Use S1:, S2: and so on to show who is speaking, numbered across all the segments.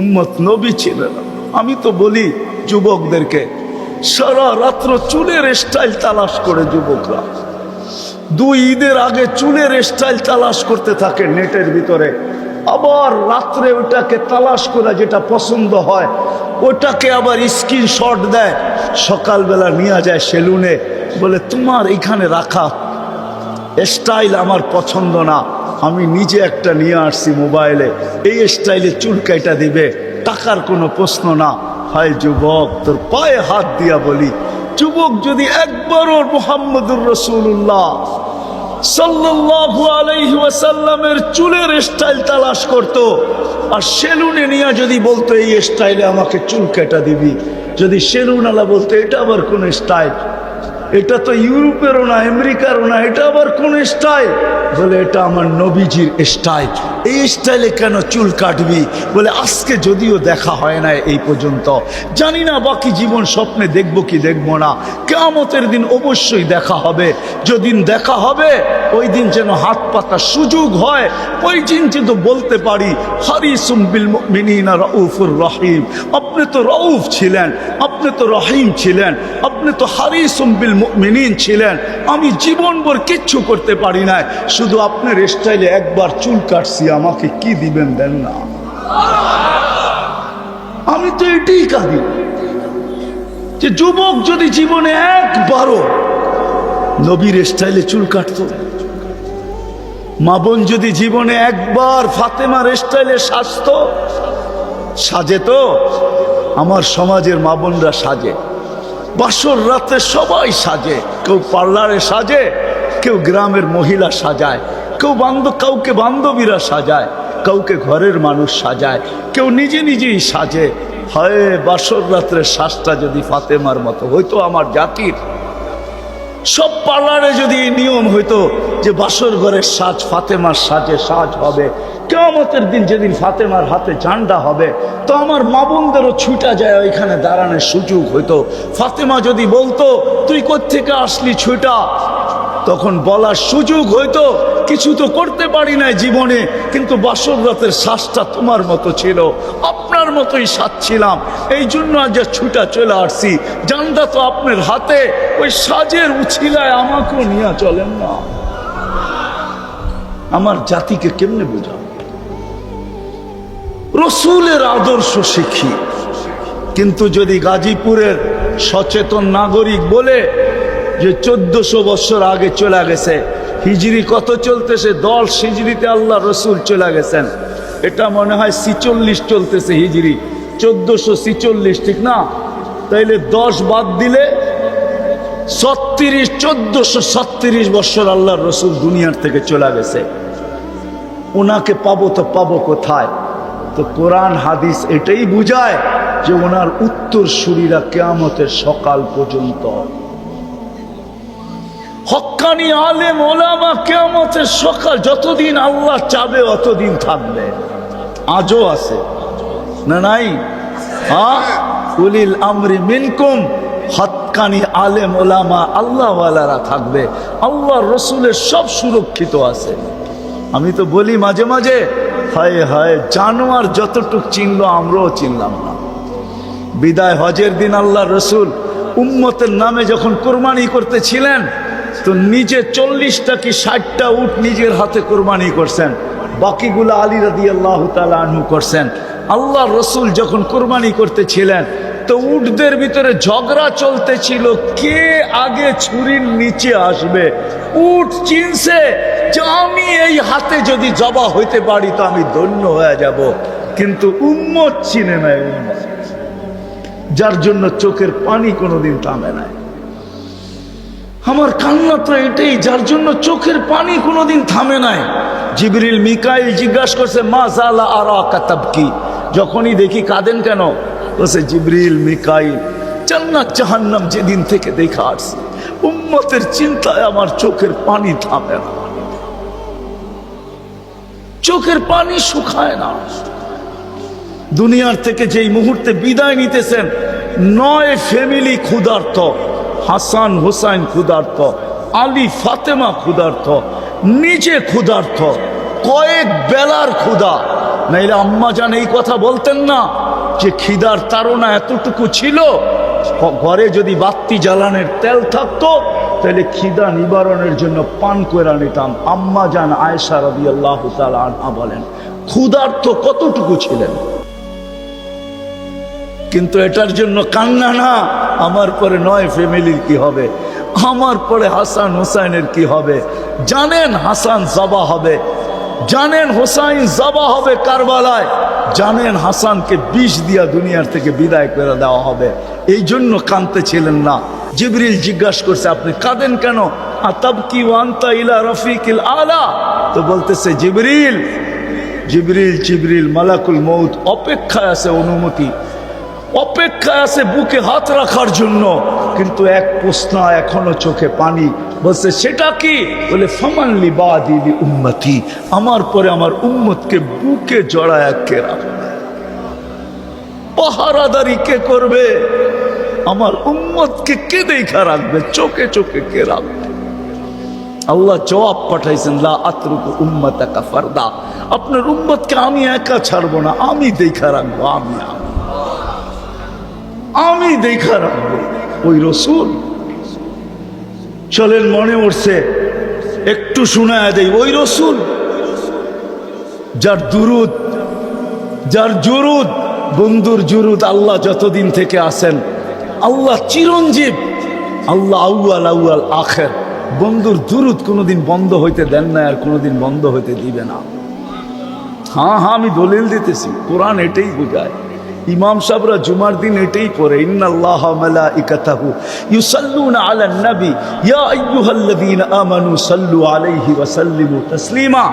S1: উম্মত নবী ছিলেন না। আমি তো বলি যুবকদেরকে, সারা রাত্র চুলের স্টাইল তালাশ করে যুবকরা। দুই ঈদের আগে চুলের স্টাইল তালাশ করতে থাকে নেটের ভিতরে। আবার রাত্রে ওটাকে তালাশ করে যেটা পছন্দ হয় ওটাকে আবার স্ক্রিনশট দেয়। সকালবেলা নিয়ে যায় সেলুনে, বলে, তোমার এখানে রাখা স্টাইল আমার পছন্দ না। আমি নিজে একটা নিয়ে আসছি মোবাইলে। এই স্টাইলে চুল কাইটা দিবে। টাকার কোনো প্রশ্ন না। হয় যুবক, তোর পায়ে হাত দিয়া বলি। যুবক যদি একবারও মোহাম্মদুর রসুল্লাহ ওয়াসাল্লামের চুলের স্টাইল তালাশ করত, আর সেলুনে নিয়ে যদি বলতো, এই স্টাইলে আমাকে চুল কেটা দিবি। যদি সেলুন আলা বলতো, এটা আবার কোন স্টাইল? এটা তো ইউরোপেরও না, আমেরিকারও না, এটা আবার কোন স্টাইল বলে, এটা আমার নবীজির স্টাইল এই স্টাইলে কেন চুল কাটবি? বলে, আজকে যদিও দেখা হয় না এই পর্যন্ত। জানি না বাকি জীবন স্বপ্নে দেখব কি দেখব না। কেয়ামতের দিন অবশ্যই দেখা হবে। যেদিন দেখা হবে, ওই দিন যেন হাত পাতার সুযোগ হয়। ওই দিন যেন বলতে পারি, হারিসুম বিল মিনিনা রউফুর রহিম। আপনি তো রউফ ছিলেন, আপনি তো রহিম ছিলেন, আপনি তো হারিসুম বিল মিনিন ছিলেন। আমি জীবনভর কিচ্ছু করতে পারি না শুধু আপনার স্টাইলে একবার চুল কাটছি আমাকে কি দিবেন দেন না? আমি তো এটাই কাঁদি। যে যুবক যদি জীবনে একবারও নবীর স্টাইলে চুল কাটতো, মা বোন যদি জীবনে একবার ফাতেমার স্টাইলে সাজতো সাজে তো আমার সমাজের মা বোনরা সাজে। বাসর রাতে সবাই সাজে, কেউ পার্লারে সাজে, কেউ গ্রামের মহিলা সাজায়। কেউ বান্ধব কাউকে বান্ধবীরা সাজায়, কাউকে ঘরের মানুষ সাজায়, কেউ নিজে নিজেই সাজে। হয়, বাসর রাত্রে শ্বাসটা যদি ফাতেমার মতো হয়তো আমার জাতির। সব পার্লারে যদি নিয়ম হইতো যে বাসর ঘরের সাজ ফাতেমার সাজে সাজ হবে কেমতের দিন যেদিন ফাতেমার হাতে ঝান্ডা হবে, তো আমার মা বোনদেরও ছুটা যায় ওইখানে দাঁড়ানোর সুযোগ হইতো। ফাতেমা যদি বলতো, তুই কোত্থেকে আসলি ছুটা? তখন বলার সুযোগ হইতো কিছু তো করতে পারি নাই জীবনে, কিন্তু বাসর রাতের শ্বাসটা তোমার মতো ছিল, আপনার মতোই সাজছিলাম। এই জন্য আজ ছুটা চলে আসছি। জানটা তো আপনার হাতে, ওই সাজের উছিলায় আমাকেও নিয়ে চলেন না। আমার জাতিকে কেমনে বোঝাবো? রসুলের আদর্শ শিখি, কিন্তু যদি গাজীপুরের সচেতন নাগরিক বলে যে চোদ্দশো বছর আগে চলে গেছে। হিজড়ি কত চলতেছে? দশ হিজড়িতে আল্লাহ রসুল চলে গেছেন। এটা মনে হয় সিচল্লিশ চলতেছে হিজড়ি চোদ্দশো সিচল্লিশ ঠিক না? তাইলে দশ বাদ দিলে ছত্রিশ, চোদ্দশো ছত্রিশ বছর আল্লাহ রসুল দুনিয়ার থেকে চলে গেছে। ওনাকে পাবো তো পাবো কোথায়? তো কোরআন, হাদিস এটাই বুঝায় যে ওনার উত্তর সুরীরা কেয়ামতের সকাল পর্যন্ত হক্কানি আলেম, ওলামা কেয়ামতের সকাল, যতদিন আল্লাহ চাবে, অতদিন থাকবে। আজও আছে। না নাই? হ্যাঁ উলিল আমরি মিনকুম হৎকানি আলেম, ওলামা আল্লাহওয়ালারা থাকবে। আল্লাহ রসুলের সব সুরক্ষিত আছে। আমি তো বলি মাঝে মাঝে, হায় হায়, জানোয়ার যতটুক চিনল, আমরাও চিনলাম না। বিদায় হজের দিন আল্লাহ রসুল উম্মতের নামে যখন কোরবানি করতেছিলেন তো নিজে চল্লিশটা কি ষাটটা উট নিজের হাতে কোরবানি করছেন? বাকিগুলো আলী রাদি আল্লাহ আনহু করছেন। আল্লাহ রসুল যখন কোরবানি করতেছিলেন, তো উটদের ভিতরে ঝগড়া চলতেছিল, কে আগে ছুরির নিচে আসবে? উট চিনছে যে আমি এই হাতে যদি জবা হইতে পারি তো আমি ধন্য হয়ে যাব। কিন্তু উম্মত চিনে নাই, উম্মত। যার জন্য চোখের পানি কোনোদিন থামে নাই। আমার কান্না তো এটাই, যার জন্য চোখের পানি কোনোদিন থামে নাই। জিবরিল মিকাইল জিজ্ঞাসা করছে, মা জালা আর কাতাব কি যখনই দেখি কাঁদেন কেন? বলছে, জিবরিল মিকাইল, জান্নাত জাহান্নাম যেদিন থেকে দেখা আসছে, উম্মতের চিন্তায় আমার চোখের পানি থামে না। চোখের পানি শুকায় না। দুনিয়ার থেকে যেই মুহূর্তে বিদায় নিতেছেন, নয় ফ্যামিলি ক্ষুধার্ত। হাসান হুসাইন ক্ষুধার্ত, আলী ফাতেমা ক্ষুধার্ত, নিজে ক্ষুধার্থ কয়েক বেলার ক্ষুধা। নাইলে আম্মা জান এই কথা বলতেন না যে খিদার তারা এতটুকু ছিল ঘরে যদি বাত্তি জ্বালানের তেল থাকতো তাহলে খিদা নিবারণের জন্য পান করে নিতাম। আম্মা জান আয়েশা রবি আল্লাহ আনহা বলেন, ক্ষুধার্ত কতটুকু ছিলেন? কিন্তু এটার জন্য কান্না না। আমার পরে নয় ফ্যামিলির কি হবে? আমার পরে হাসান হুসাইনের কি হবে? জানেন হাসান জবা হবে। জানেন হোসাইন জবা হবে কারবালায়। জানেন হাসানকে বিষ দিয়া দুনিয়ার থেকে বিদায় করে দেওয়া হবে। এই জন্য কানতে ছিলেন না। জিবরিল জিজ্ঞাসা করছে, আপনি কাঁদেন কেন? আতাব কি ওয়ান্তা ইলা রফিকিল আলা। তো বলতেছে, জিবরিল জিবরিল জিবরিল, মালাকুল মৌত অপেক্ষায় আছে অনুমতি। অপেক্ষায় আছে বুকে হাত রাখার জন্য। কিন্তু এক প্রশ্ন এখনও চোখে পানি। বলছে, সেটা কি? বলে ফমানলি বা দিলি উম্মতি। আমার পরে আমার উম্মতকে বুকে জড়ায় কে রাখবে? পাহারাদারি কে করবে? আমার উম্মতকে কে দেখা রাখবে? চোখে চোখে কে রাখবে? আল্লাহ জবাব পাঠাইছেন, লা আতরুকু উম্মতাকা ফারদা। আপনার উম্মতকে আমি একা ছাড়বো না, আমি দেখা রাখব, আমি আমি আমি দেখা রাখব। ওই রসুল চলেন মনে উঠছে, একটু শোনায় দেই, ওই রসুল যার দুরুদ, যার জুরুদ, বন্ধুর জুরুদ আল্লাহ যতদিন থেকে আসেন আল্লাহ চিরঞ্জীব, আল্লাহ আউয়াল আউয়াল আখের। বন্ধুর দুরুদ কোনোদিন বন্ধ হইতে দেন না, আর কোনোদিন বন্ধ হইতে দিবে না। হ্যাঁ হ্যাঁ আমি দলিল দিতেছি, কোরআন এটাই বোঝায়। ইমাম সাহরা জুমার দিন এটাই পড়ে ইন্নাল্লাহ মালাইকাতাহু ইউসাল্লুনা আলান নবী ইয়া আইয়ুহাল্লাযীনা আমানু সাল্লু আলাইহি ওয়া সাল্লিমু তাসলিমা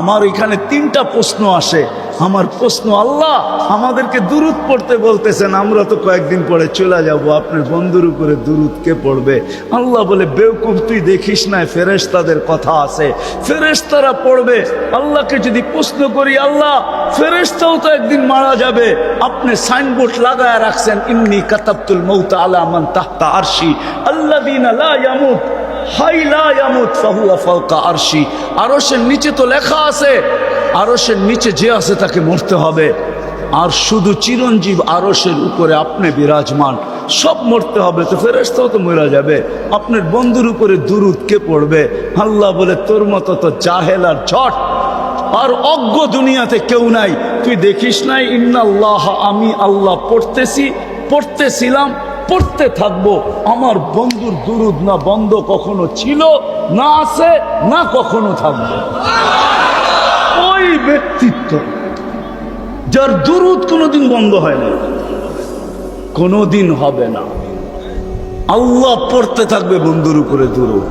S1: আমার এখানে তিনটা প্রশ্ন আসে। আমার প্রশ্ন, আল্লাহ আমাদেরকে দুরুদ পড়তে বলতেছেন, আমরা তো কয়েকদিন পরে চলে যাব। আপনার বন্ধুর উপরে দুরুদ কে পড়বে? আল্লাহ বলে বেউকুফ তুই দেখিস না, ফেরেশতাদের কথা আছে। ফেরেশতারা পড়বে, আল্লাহকে যদি প্রশ্ন করি, আল্লাহ, ফেরেশতাও তো একদিন মারা যাবে। আপনি সাইনবোর্ড লাগায় রাখছেন, ইন্নি কাতাবতুল মৌতা আলা মান তাহতা আরশি। আল্লাহ লা আরশি। আরশের নিচে তো লেখা আছে, আরশের নিচে যে আছে তাকে মরতে হবে। আর শুধু চিরঞ্জীব আরশের উপরে আপনি বিরাজমান, সব মরতে হবে, তো ফেরেস্তাও তো মরা যাবে। আপনার বন্ধুর উপরে দুরুদ কে পড়বে? আল্লাহ বলে, তোর মতো তো জাহেল আর ঝট। আর অজ্ঞ দুনিয়াতে কেউ নাই। তুই দেখিস নাই, ইন্নাল্লাহ আমি আল্লাহ পড়তেছি, পড়তেছিলাম পড়তে থাকব, আমার বন্ধুর দুরুদ না বন্ধ কখনো ছিল, না আছে, না কখনো থাকবে। ওই ব্যক্তিত্ব, যার দুরুদ কোনোদিন বন্ধ হয় না, কোনোদিন হবে না। আল্লাহ পড়তে থাকবে বন্ধুর উপরে দুরুদ।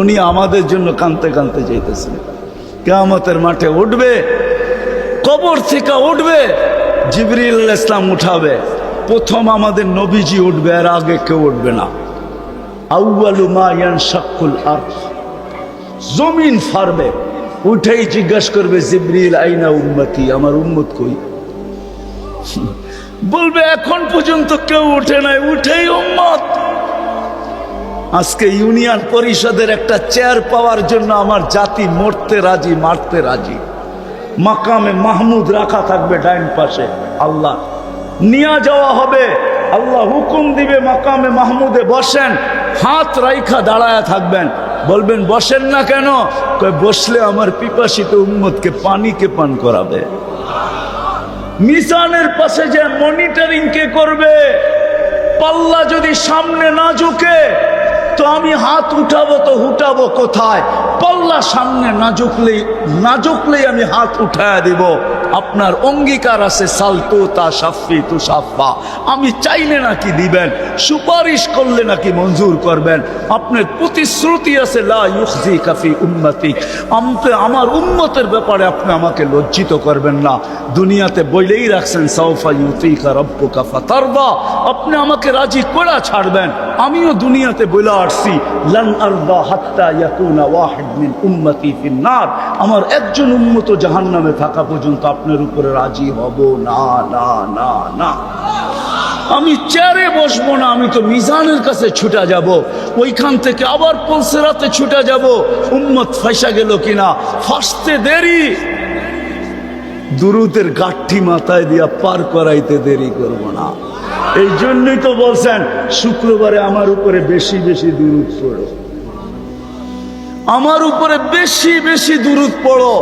S1: উনি আমাদের জন্য কানতে কানতে যেতেছেন কেয়ামতের মাঠে উঠবে, কবর থেকে উঠবে, জিবরিল ইসলাম উঠাবে। প্রথম আমাদের নবীজি উঠবে আর আগে কেউ উঠবে না। আউয়ালু মা ইয়ানশাক্কুল আরদ। জমিন ফারবে, উঠেই জিজ্ঞাসা করবে, জিবরিল আইনা উম্মতি, আমার উম্মত কই? বলবে, এখন পর্যন্ত কেউ উঠে নাই, উঠেই উম্মত। আজকে ইউনিয়ন পরিষদের একটা চেয়ার পাওয়ার জন্য আমার জাতি মরতে রাজি, মারতে রাজি। মাকামে মাহমুদ রাখা থাকবে ডাইন পাশে, আল্লাহ। নিয়ে যাওয়া হবে। আল্লাহ হুকুম দিবে, মাকামে মাহমুদে বসেন। হাত রাইখা দাঁড়ায় থাকবেন। বলবেন, বসেন না কেন? বসলে আমার পিপাসিত উম্মতকে পানিকে পান করাবে। মিজানের পাশে যে মনিটরিং কে করবে, পাল্লা যদি সামনে না ঝুঁকে, তো আমি হাত উঠাবো তো উঠাবো কোথায়? পাল্লা সামনে না ঝুঁকলেই না ঝুঁকলেই আমি হাত উঠায় দিব। আপনার অঙ্গীকার আছে, সালতু তা সাফি তু সাফা। আমি চাইলে নাকি দিবেন, সুপারিশ করলে নাকি মঞ্জুর করবেন। আপনার প্রতিশ্রুতি আছে, লা কাফি উম্মতি। আমতে আমার উম্মতের ব্যাপারে আপনি আমাকে লজ্জিত করবেন না। দুনিয়াতে বইলেই রাখছেন, সাউফা ইউতিকা রব্বুকা ফাতারদা। আপনি আমাকে রাজি করা ছাড়বেন। আমিও দুনিয়াতে বলে আসছি, লান আরদা হাত্তা ইয়াকুনা ওয়াহিদ মিন উম্মতি ফিন্নার আমার একজন উম্মত জাহান্নামে থাকা পর্যন্ত আপনার উপরে রাজি হব? না না না না। আমি চেয়ারে বসবো না, আমি তো মিজানের কাছে ছুটা যাব। ওইখান থেকে আবার পলসেরাতে ছুটা যাব। উম্মত ফাইসা গেল কিনা? ফাঁসতে দেরি। দুরুদের গাঠি মাথায় দিয়া পার করাইতে দেরি করব না। এই জন্যই তো বলছেন, শুক্রবারে আমার উপরে বেশি বেশি দুরুদ পড়ো। আমার উপরে বেশি বেশি দুরুদ পড়ো।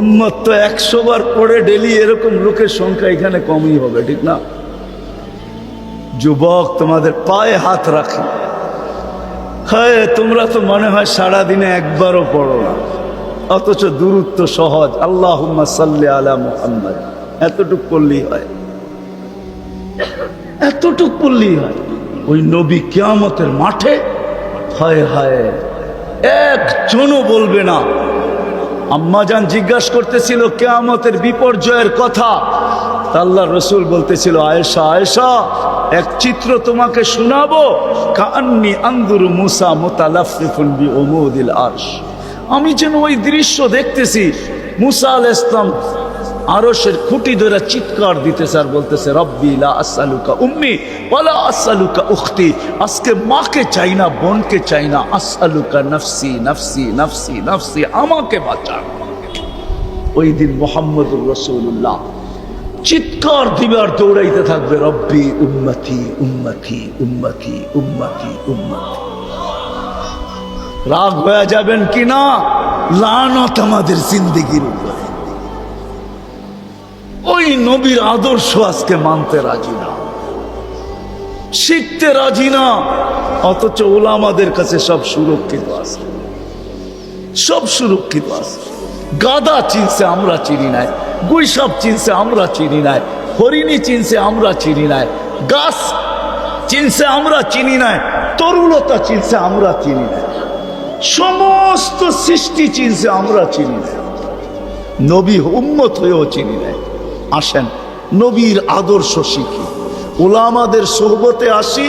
S1: উম্মত তো একশো বার পড়ে ডেলি এরকম লোকের সংখ্যা এখানে কমই হবে, ঠিক না? যুবক তোমাদের পায়ে হাত রাখি। হ্যাঁ তোমরা তো মনে হয় সারাদিনে একবারও পড়ো না। অথচ দূরত্ব সহজ। আল্লাহ সাল্লি আলা মুহাম্মদ। এতটুক পড়লেই হয়। এতটুক পড়লেই হয়। ওই নবী কেয়ামতের মাঠে হায় হায়, একজনও বলবে না আম্মাজান জিজ্ঞাসা করতেছিল, কেয়ামতের বিপর্যয়ের কথা। আল্লাহ রসুল বলতেছিল, আয়েশা আয়েশা, এক চিত্র তোমাকে শোনাবো। কান্নি আন্দুরু মুসা মোতালাফিফুন ওমুদিল আরশ। আমি যেন ওই দৃশ্য দেখতেছি, মুসা আল ইসলাম আরশের খুঁটি ধরে চিৎকার দিতেছে আর বলতেছে, রব্বি, লা আসআলুকা উম্মি ওয়ালা আসআলুকা উখতি। আজকে মাকে চাই না, বোনকে চাই না। আসআলুকা নফসি নফসি নফসি নফসি, আমাকে বাঁচান ওই দিন মোহাম্মদুর রসুল্লাহ চিৎকার দিবার দৌড়াইতে থাকবে, রব্বি, উম্মতি উম্মতি উম্মতি উম্মতি উম্মতি। রাগ হয়ে যাবেন কি না? লানত আমাদের জিন্দগির উপরে। ওই নবীর আদর্শ আজকে মানতে রাজি না। শিখতে রাজি না। অথচ ওলামাদের কাছে সব সুরক্ষিত আছে। সব সুরক্ষিত আছে। গাদা চিনছে আমরা চিনি নাই। গুইসাপ চিনছে আমরা চিনি নাই। হরিণী চিনছে আমরা চিনি নাই। গাছ চিনছে আমরা চিনি নাই। তরুলতা চিনছে আমরা চিনি নাই। সমস্ত সৃষ্টি চিনছে আমরা চিনি নাই। নবী উম্মত হয়েও চিনি নাই। আসেন। নবীর আদর্শ শিখি ওলামাদের সোহবতে আসি,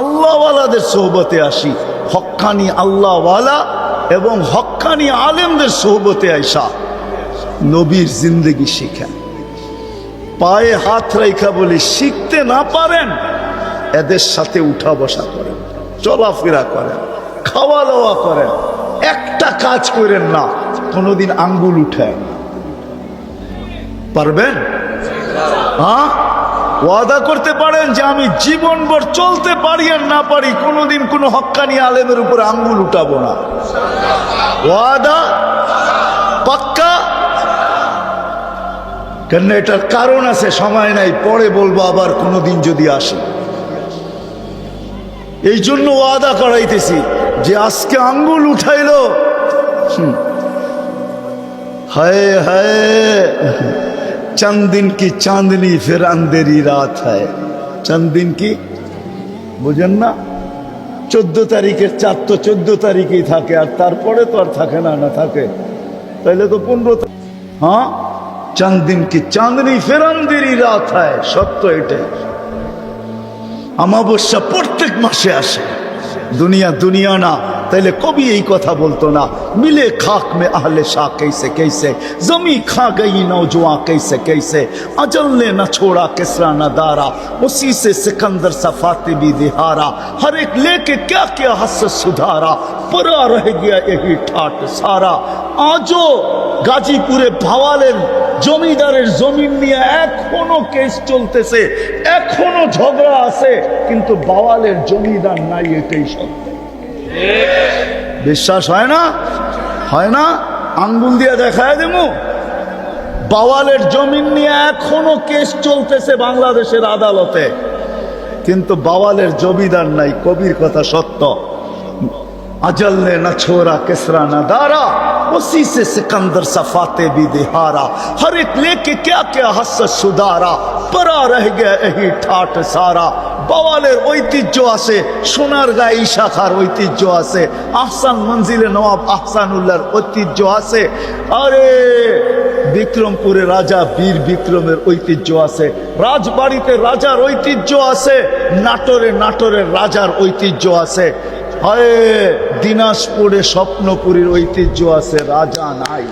S1: আল্লাহওয়ালাদের সোহবতে আসি। হক্কানি আল্লাহওয়ালা এবং হক্কানি আলেমদের সোহবতে আইসা। নবীর জিন্দগি শিখেন। পায়ে হাত রেখা বলি শিখতে না পারেন, এদের সাথে উঠা বসা করেন, চলাফেরা করেন খাওয়া দাওয়া করেন, একটা কাজ করেন না, কোনোদিন আঙ্গুল উঠেন পারবেন? হ্যাঁ? ওয়াদা করতে পারেন যে আমি জীবনভর চলতে পারি আর না পারি, কোনোদিন কোনো হক্কানি আলেমের উপর আঙ্গুল উঠাবো না। ওয়াদা পাক্কা? কেন এটার কারণ আছে, সময় নাই, পরে বলব আবার কোনোদিন যদি আসে। এই জন্য ওয়াদা করাইতেছি যে আজকে আঙ্গুল উঠাইলো। হায় হায়। चंद दिन की चांदनी फिर अंधेरी रात है चंद दिन की বুঝেন না চোদ্দ তারিখের চাঁদ তো চোদ্দ তারিখেই থাকে আর তারপরে তো আর থাকে না না থাকে তাইলে তো পনেরো তারিখ হ্যাঁ চাঁদ দিন কি চাঁদনি ফের আন্ধেরি রাত হয় সত্য এটাই আমাবস্যা প্রত্যেক মাসে আসে دنیا দুনিয়া দুনিয়া না তাইলে یہی کو تھا بولتو نا، ملے خاک میں اہل شاہ کیسے کیسے، زمین کھا گئی نوجوان کیسے کیسے، اجل نے نہ چھوڑا، کسرا نہ دارا، اسی سے سکندر سا بھی دہارا، ہر ایک لے کے کیا کیا حس سدھارا، پرا رہ گیا یہی ٹھاٹ سارا۔ آجو گاجی پورے بھوالن জমিদারের জমিন নিয়ে এখনও কেস চলতেছে, এখনও ঝগড়া আছে, কিন্তু বাওয়ালের জমিদার নাই এটাই সত্য। বিশ্বাস হয় না? হয় না? আঙ্গুল দিয়ে দেখায় দেবো। বাওয়ালের জমিন নিয়ে এখনও কেস চলতেছে বাংলাদেশের আদালতে, কিন্তু বাওয়ালের জমিদার নাই, কবির কথা সত্য। اجل نے نہ چھوڑا، کسرا نہ دارا، اسی سے سکندر صفاتے بھی دہارا۔ ہر ایک لے کے کیا کیا حسد سدارا پرا رہ گیا اہی ٹھاٹ سارا۔ বাওয়ালের ঐতিহ্য আছে সোনারগাঁ শাখার ঐতিহ্য আছে আহসান মঞ্জিলে নবাব منزل اللہ আছে আরে پورے রাজা বীর বিক্রমের آسے راج রাজবাড়িতে রাজার ঐতিহ্য آسے নাটোরে নাটোরের রাজার ঐতিহ্য آسے হয়। দিনাজপুরে স্বপ্নপুরীর ঐতিহ্য আছে রাজা নাই।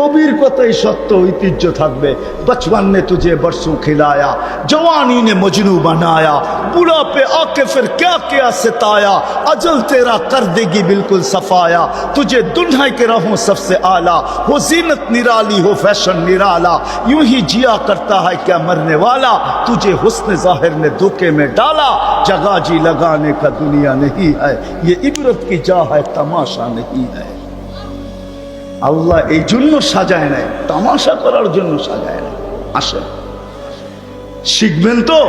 S1: کبیر کتائی شتو ایتی جو تھک بے بچوان نے تجھے برسوں کھلایا جوانی نے مجنو بنایا بڑا پہ آکے پھر کیا کیا ستایا عجل تیرا کر دے گی بالکل صفایا تجھے دنہائی کے رہوں سب سے آلہ ہو زینت نرالی ہو فیشن نرالا یوں ہی جیا کرتا ہے کیا مرنے والا تجھے حسن ظاہر نے دھوکے میں ڈالا، جگہ جی لگانے کا دنیا نہیں ہے، یہ عبرت کی جا ہے، تماشا نہیں ہے۔ আল্লাহ এই জন্য সাজায় নাই, তামাশা করার জন্য সাজায় নাই। আসেন। শিখবেন তো?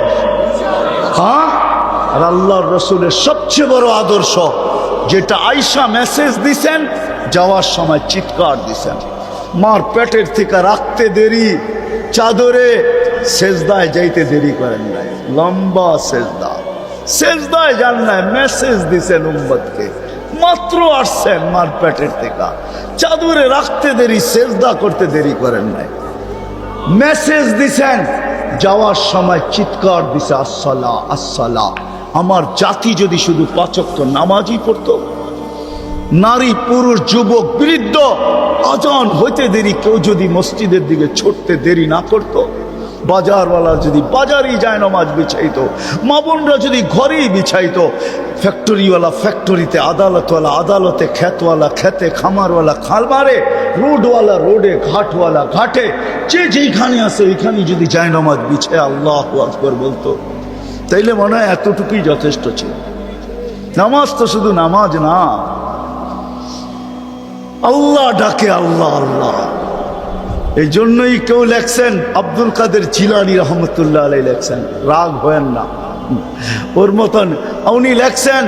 S1: হ্যাঁ? আর আল্লাহর রসুলের সবচেয়ে বড় আদর্শ, যেটা আয়সা মেসেজ দিছেন, যাওয়ার সময় চিৎকার দিছেন। মার পেটের থেকে রাখতে দেরি, চাদরে সেজদায় যাইতে দেরি করেন নাই। লম্বা সেজদা। সেজদায় যান নাই মেসেজ দিছেন উম্মতকে। মাত্র আসছেন মার পেটের থেকে। চাদরে রাখতে দেরি, সেজদা করতে দেরি করেন নাই। মেসেজ দিছেন, যাওয়ার সময় চিৎকার দিছে আসসালা আসসালা আমার জাতি যদি শুধু পাচক্য নামাজই পড়তো, নারী, পুরুষ, যুবক, বৃদ্ধ, আজান হইতে দেরি, কেউ যদি মসজিদের দিকে ছুটতে দেরি না করত বাজারওয়ালা যদি বাজারই যায় নামাজ বিছাইতো, মা বোনরা যদি ঘরেই বিছাইতো, ফ্যাক্টরিওয়ালা ফ্যাক্টরিতে, আদালতওয়ালা আদালতে খ্যাতওয়ালা খেতে খামারওয়ালা খালমারে রোডওয়ালা রোডে, ঘাটওয়ালা ঘাটে, যে যেইখানে আছে ওইখানে যদি যায় বিছায়, আল্লাহ আকবর বলতো। তাইলে মনে হয় এতটুকুই যথেষ্ট ছিল। নামাজ তো শুধু নামাজ না। আল্লাহ ডাকে আল্লাহ আল্লাহ। এই জন্যই কেউ লেখছেন, আব্দুল কাদের চিলানি রহমতুল্লাহ আলাই লেখছেন। রাগ হয়েন না। ওর মতন উনি লেখছেন,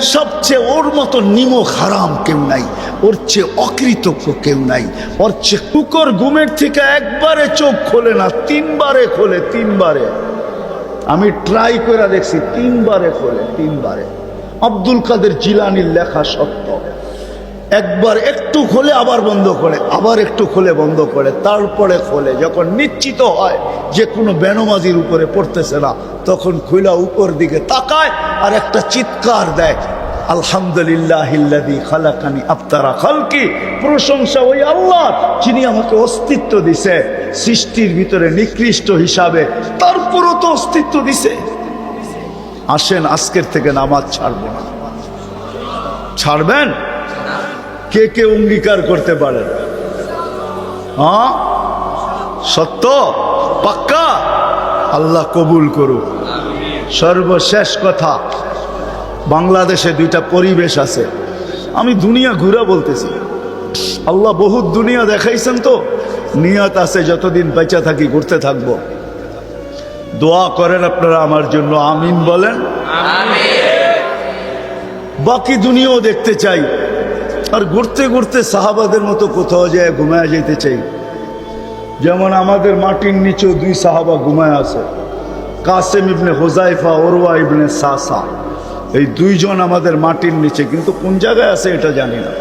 S1: সবচেয়ে ওর মতন নিমক হারাম কেউ নাই, ওর চেয়ে অকৃতজ্ঞ কেউ নাই, ওর চেয়ে কুকর ঘুমের থেকে একবারে চোখ খোলে না, তিনবারে খোলে, তিনবারে। আমি ট্রাই করে দেখছি, তিনবারে খোলে, তিনবারে। আব্দুল কাদের জিলানির লেখা সত্য। একবার একটু খোলে, আবার বন্ধ করে, আবার একটু খোলে, বন্ধ করে, তারপরে খোলে। যখন নিশ্চিত হয় যে কোনো বেনমাজির উপরে পড়তেছে না, তখন খুলা উপর দিকে তাকায় আর একটা চিৎকার দেয় খালাকানি আফতারা খালকি। প্রশংসা ওই আল্লাহ আমাকে অস্তিত্ব দিছে, সৃষ্টির ভিতরে নিকৃষ্ট হিসাবে, তারপরও তো অস্তিত্ব আসেন, আজকের থেকে নামাজ ছাড়বো না। ছাড়বেন? কে কে অঙ্গীকার করতে পারেন হ্যাঁ? সত্য? পাক্কা? আল্লাহ কবুল করুক। সর্বশেষ কথা বাংলাদেশে দুইটা পরিবেশ আছে। আমি দুনিয়া ঘুরে বলতেছি। আল্লাহ বহুত দুনিয়া দেখাইছেন তো। নিয়ত আছে যতদিন বেঁচে থাকি ঘুরতে থাকব। দোয়া করেন আপনারা আমার জন্য আমিন বলেন। বাকি দুনিয়াও দেখতে চাই। আর ঘুরতে ঘুরতে সাহাবাদের মতো কোথাও যায় ঘুমায় যেতে চাই। যেমন আমাদের মাটির নিচেও দুই সাহাবা ঘুমায় আছে কাসেম ইবনে হোজাইফা ওরওয়া ইবনে সাসা। এই দুইজন আমাদের মাটির নিচে কিন্তু কোন জায়গায় আছে এটা জানি না।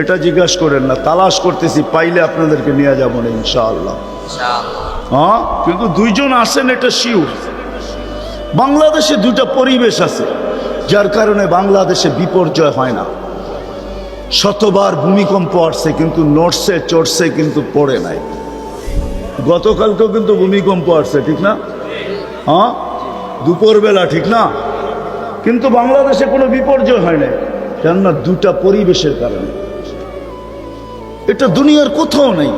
S1: এটা জিজ্ঞাসা করেন না তালাশ করতেছি পাইলে আপনাদেরকে নিয়ে যাব না ইনশাআল্লাহ। হ্যাঁ কিন্তু দুইজন আসেন এটা শিওর। বাংলাদেশে দুটা পরিবেশ আছে যার কারণে বাংলাদেশে বিপর্যয় হয় না। শতবার ভূমিকম্প আসছে কিন্তু নড়ছে, চড়ছে কিন্তু পড়ে নাই। গতকালকেও কিন্তু ভূমিকম্প আসছে, ঠিক না? হ্যাঁ? দুপুরবেলা, ঠিক না? কিন্তু বাংলাদেশে কোনো বিপর্যয় হয় নাই, কেননা দুটা পরিবেশের কারণে। এটা দুনিয়ার কোথাও নেই।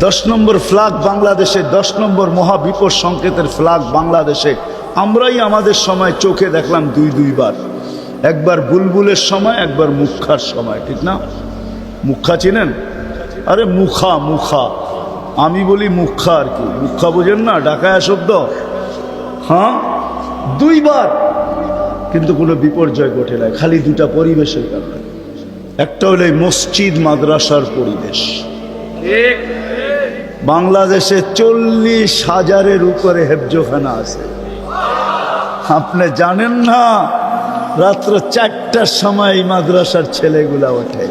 S1: দশ নম্বর ফ্ল্যাগ বাংলাদেশে, দশ নম্বর মহাবিপদ সংকেতের ফ্ল্যাগ বাংলাদেশে। আমরাই আমাদের সময় চোখে দেখলাম দুই দুইবার। একবার বুলবুলের সময় একবার মুখার সময় ঠিক না? মুখা চিনেন? আরে মুখা মুখা। আমি বলি মুখা আর কি। মুখা বোঝেন না? ডাকায়া শব্দ। হ্যাঁ? দুইবার। কিন্তু কোনো বিপর্যয় ঘটে নাই। খালি দুটা পরিবেশের কারণে একটা হলো মসজিদ মাদ্রাসার পরিবেশ। বাংলাদেশে চল্লিশ হাজারের উপরে হেফজোখানা আছে। আপনি জানেন না? রাত্র চারটার সময় মাদ্রাসার ছেলেগুলা ওঠে।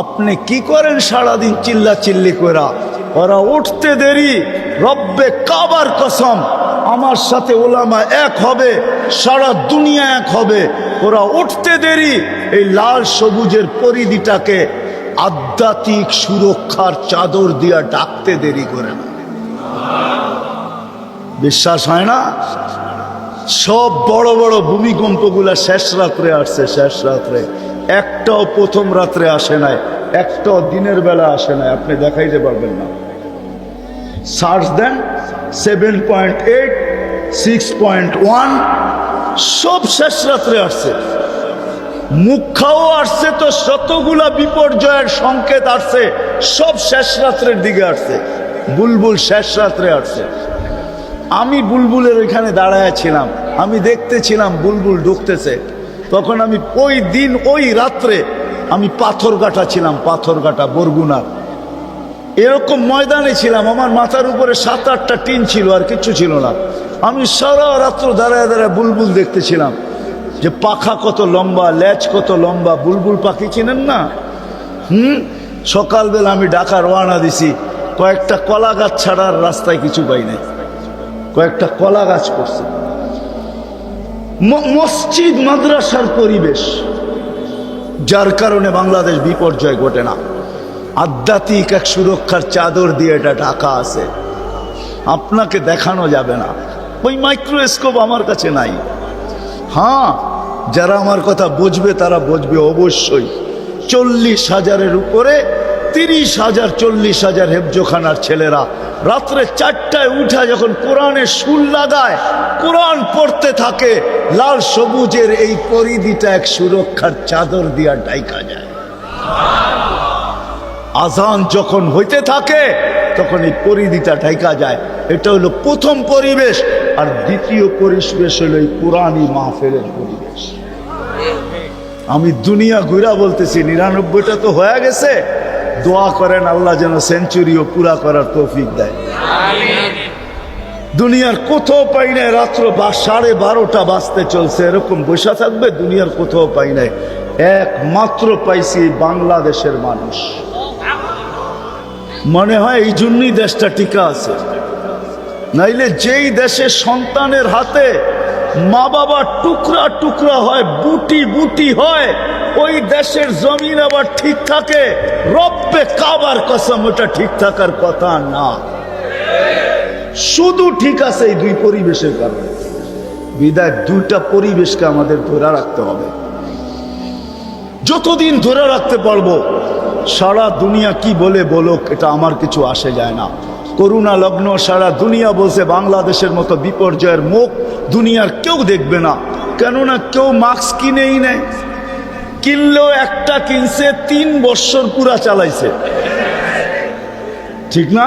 S1: আপনি কি করেন সারাদিন চিল্লা চিল্লি করা ওরা উঠতে দেরি, রব্বে কাবার কসম, আমার সাথে ওলামা এক হবে, সারা দুনিয়া এক হবে। ওরা উঠতে দেরি, এই লাল সবুজের পরিধিটাকে আধ্যাত্মিক সুরক্ষার চাদর দিয়া ডাকতে দেরি করে না। বিশ্বাস হয় না? সব বড় বড় ভূমিকম্পগুলা শেষ রাত্রে আসছে, শেষ রাত্রে। একটাও প্রথম রাত্রে আসে নাই, একটাও দিনের বেলা আসে নাই, আপনি দেখাইতে পারবেন না। সার্চ দেন, seven point eight, six point one, সব শেষ রাত্রে আসছে। মুখাও আসছে তো শতগুলা বিপর্যয়ের সংকেত আসছে, সব শেষ রাত্রের দিকে আসছে। বুলবুল শেষ রাত্রে আসছে। আমি বুলবুলের ওইখানে দাঁড়ায় ছিলাম আমি দেখতেছিলাম বুলবুল ঢুকতেছে। তখন আমি ওই দিন, ওই রাত্রে আমি পাথরঘাটা ছিলাম পাথর কাটা বরগুনার এরকম ময়দানে ছিলাম, আমার মাথার উপরে সাত আটটা টিন ছিল আর কিচ্ছু ছিল না। আমি সারা রাত্র দাঁড়ায় দাঁড়ায় বুলবুল দেখতেছিলাম যে পাখা কত লম্বা, ল্যাচ কত লম্বা, বুলবুল পাখি চিনেন না? হুম? সকালবেলা আমি ঢাকা রওনা দিছি, কয়েকটা কলা গাছ ছাড়ার রাস্তায় কিছু পাই নাই। কয়েকটা কলা গাছ করছে। মসজিদ, মাদ্রাসার পরিবেশ, যার কারণে বাংলাদেশ বিপর্যয় ঘটে না। আধ্যাত্মিক এক সুরক্ষার চাদর দিয়ে এটা ঢাকা আছে। আপনাকে দেখানো যাবে না। ওই মাইক্রোস্কোপ আমার কাছে নাই। হ্যাঁ যারা আমার কথা বুঝবে, তারা বুঝবে অবশ্যই। চল্লিশ হাজারের উপরে তিরিশ হাজার, চল্লিশ হাজার হেফজোখানার ছেলেরা রাত্রে চারটায় উঠা যখন কোরআনে সুর লাগায়, কোরআন পড়তে থাকে, লাল সবুজের এই পরিধিটা এক সুরক্ষার চাদর দিয়া ডাইকা যায়। আজান যখন হইতে থাকে, তখন এই পরিধিটা ঢাইকা যায়। এটা হলো প্রথম পরিবেশ, আর দ্বিতীয় পরিবেশ হলো এই পুরানি মাহফিলের পরিবেশ। আমি দুনিয়া ঘুরা বলতেছি, নিরানব্বইটা তো হয়ে গেছে দোয়া। করেন, আল্লাহ যেন সেঞ্চুরিও পুরা করার তৌফিক দেয়। দুনিয়ার কোথাও পাই নাই, রাত্র বা সাড়ে বারোটা বাজতে চলছে, এরকম বসে থাকবে, দুনিয়ার কোথাও পাই নাই। একমাত্র পাইছি বাংলাদেশের মানুষ। মনে হয় এই জন্যই দেশটা টিকা আছে। নাইলে যেই দেশে সন্তানের হাতে মা বাবা টুকরা টুকরা হয় বুটি বুটি হয় ওই দেশের জমিন আবার ঠিক থাকে। রব্বে কাবার কসম, ওটা ঠিক থাকার কথা না। শুধু ঠিক আছে এই দুই পরিবেশের কারণে। বিদায়, দুইটা পরিবেশকে আমাদের ধরে রাখতে হবে। যতদিন ধরে রাখতে পারব, সারা দুনিয়া কি বলে বলুক, এটা আমার কিছু আসে যায় না। করুণা লগ্ন, সারা দুনিয়া বলছে বাংলাদেশের মতো বিপর্যয়ের মুখ দুনিয়ার কেউ দেখবে না। কেননা কেউ মাস্ক কিনেই নেয় কিনলেও একটা কিনছে, তিন বছর পুরা চালাইছে। ঠিক না?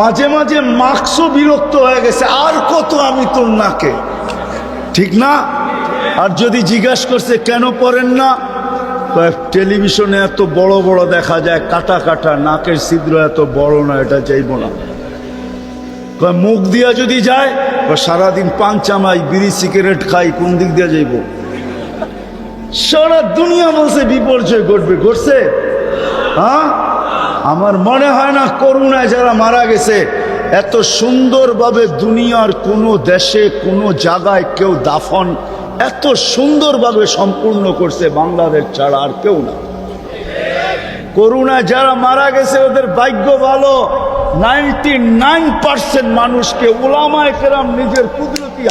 S1: মাঝে মাঝে মাস্কও বিরক্ত হয়ে গেছে, আর কত আমি তোর নাকে? ঠিক না? আর যদি জিজ্ঞাসা করছে, কেন পড়েন না? টেলিভিশনে এত বড় বড় দেখা যায়, কাটা কাটা, নাকের ছিদ্র এত বড় না, এটা চাইব না। মুখ দিয়া যদি যায় সারাদিন পান চামাই, বিড়ি, সিগারেট খাই, কোন দিক দিয়ে যাইব? সারা দুনিয়া বলছে বিপর্যয় ঘটবে, ঘটছে? হ্যাঁ? আমার মনে হয় না করুণায় যারা মারা গেছে, এত সুন্দরভাবে দুনিয়ার কোনো দেশে, কোনো জায়গায় কেউ দাফন এত সুন্দরভাবে সম্পূর্ণ করছে বাংলাদেশ ছাড়া আর কেউ না। করুণায় যারা মারা গেছে, ওদের ভাগ্য ভালো। নাইনটি নাইন পার্সেন্ট মানুষকে ওলামায় কেরাম নিজের কুদরতি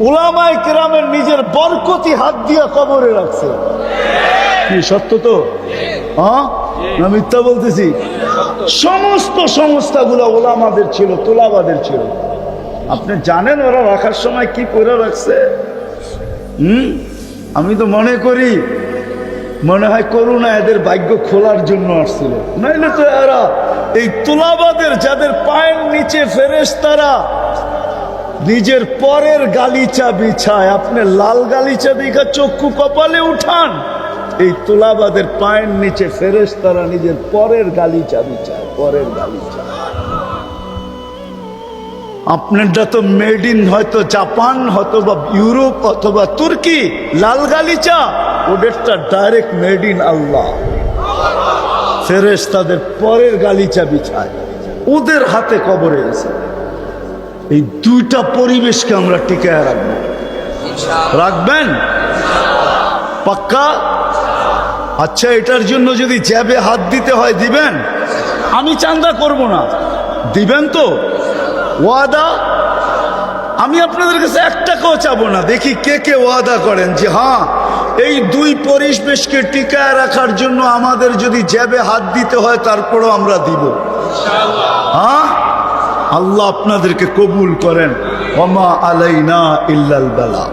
S1: ওলামায় কেরামের নিজের বরকতি হাত দিয়া কবরে রাখছে। কি সত্য তো? হ্যাঁ? না মিথ্যা বলতেছি? সমস্ত সংস্থাগুলো ওলামাদের ছিল, তোলাবাদের ছিল। আপনি জানেন ওরা রাখার সময় কি করে রাখছে? হুম? আমি তো মনে করি, মনে হয় করুণা এদের ভাগ্য খোলার জন্য আসছিল। নাইলে তো এরা এই তুলাবাদের যাদের পায়ের নিচে ফেরেস তারা নিজের পরের গালিচা বিছায় আপনি লাল গালিচা দেখা চক্ষু কপালে উঠান। এই তুলাবাদের পায়ের নিচে ফেরেস তারা নিজের পরের গালিচা বিছায়, পরের গালিচা। আপনারটা তো মেড ইন হয়তো জাপান অথবা ইউরোপ, অথবা তুর্কি, লাল গালিচা, ওদেরটা ডাইরেক্ট মেড ইন আল্লাহ। ফেরেস তাদের পরের গালিচা বিছায়, ওদের হাতে কবরে আছে এই দুইটা পরিবেশকে আমরা টিকায় রাখব। রাখবেন? পাক্কা? আচ্ছা এটার জন্য যদি জ্যাবে হাত দিতে হয় দিবেন? আমি চান্দা করব না। দিবেন তো? ওয়াদা? আমি আপনাদের কাছে এক টাকাও চাবো না। দেখি কে কে ওয়াদা করেন যে হ্যাঁ এই দুই পরিবেশকে টিকায় রাখার জন্য আমাদের যদি জ্যাবে হাত দিতে হয় তারপরও আমরা দিব। হ্যাঁ? আল্লাহ আপনাদেরকে কবুল করেন। ওমা আলাইনা ইল্লাল বালা।